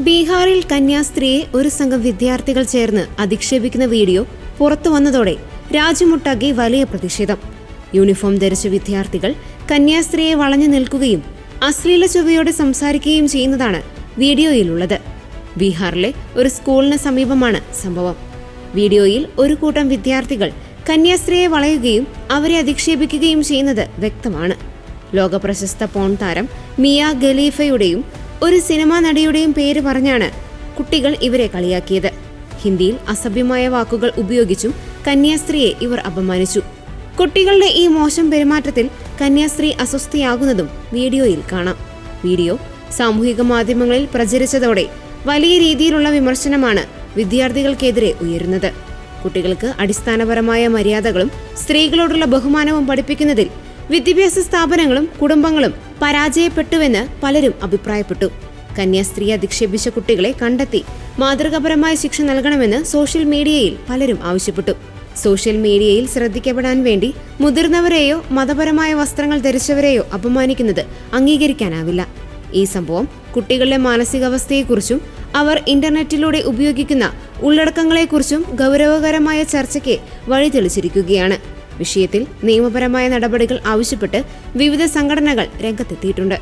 ബീഹാറിൽ കന്യാസ്ത്രീയെ ഒരു സംഘം വിദ്യാർത്ഥികൾ ചേർന്ന് അധിക്ഷേപിക്കുന്ന വീഡിയോ പുറത്തു വന്നതോടെ രാജ്യമൊട്ടാകെ വലിയ പ്രതിഷേധം. യൂണിഫോം ധരിച്ച വിദ്യാർത്ഥികൾ കന്യാസ്ത്രീയെ വളഞ്ഞു നിൽക്കുകയും അശ്ലീല ചൊവ്വയോടെ സംസാരിക്കുകയും ചെയ്യുന്നതാണ് വീഡിയോയിലുള്ളത്. ബീഹാറിലെ ഒരു സ്കൂളിന് സമീപമാണ് സംഭവം. വീഡിയോയിൽ ഒരു കൂട്ടം വിദ്യാർത്ഥികൾ കന്യാസ്ത്രീയെ വളയുകയും അവരെ അധിക്ഷേപിക്കുകയും ചെയ്യുന്നത് വ്യക്തമാണ്. ലോകപ്രശസ്ത പോൺ താരം മിയ ഖലീഫയുടെയും ഒരു സിനിമാ നടിയുടെയും പേര് പറഞ്ഞാണ് കുട്ടികൾ ഇവരെ കളിയാക്കിയത്. ഹിന്ദിയിൽ അസഭ്യമായ വാക്കുകൾ ഉപയോഗിച്ചും കന്യാസ്ത്രീയെ ഇവർ അപമാനിച്ചു. കുട്ടികളുടെ ഈ മോശം പെരുമാറ്റത്തിൽ കന്യാസ്ത്രീ അസ്വസ്ഥയാകുന്നതും വീഡിയോയിൽ കാണാം. വീഡിയോ സാമൂഹിക മാധ്യമങ്ങളിൽ പ്രചരിച്ചതോടെ വലിയ രീതിയിലുള്ള വിമർശനമാണ് വിദ്യാർത്ഥികൾക്കെതിരെ ഉയരുന്നത്. കുട്ടികൾക്ക് അടിസ്ഥാനപരമായ മര്യാദകളും സ്ത്രീകളോടുള്ള ബഹുമാനവും പഠിപ്പിക്കുന്നതിൽ വിദ്യാഭ്യാസ സ്ഥാപനങ്ങളും കുടുംബങ്ങളും പരാജയപ്പെട്ടുവെന്ന് പലരും അഭിപ്രായപ്പെട്ടു. കന്യാസ്ത്രീ അധിക്ഷേപിച്ച കുട്ടികളെ കണ്ടെത്തി മാതൃകാപരമായ ശിക്ഷ നൽകണമെന്ന് സോഷ്യൽ മീഡിയയിൽ പലരും ആവശ്യപ്പെട്ടു. സോഷ്യൽ മീഡിയയിൽ ശ്രദ്ധിക്കപ്പെടാൻ വേണ്ടി മുതിർന്നവരെയോ മതപരമായ വസ്ത്രങ്ങൾ ധരിച്ചവരെയോ അപമാനിക്കുന്നത് അംഗീകരിക്കാനാവില്ല. ഈ സംഭവം കുട്ടികളുടെ മാനസികാവസ്ഥയെക്കുറിച്ചും അവർ ഇന്റർനെറ്റിലൂടെ ഉപയോഗിക്കുന്ന ഉള്ളടക്കങ്ങളെക്കുറിച്ചും ഗൗരവകരമായ ചർച്ചയ്ക്ക് വഴിതെളിച്ചിരിക്കുകയാണ്. വിഷയത്തിൽ നിയമപരമായ നടപടികൾ ആവശ്യപ്പെട്ട് വിവിധ സംഘടനകൾ രംഗത്തെത്തിയിട്ടുണ്ട്.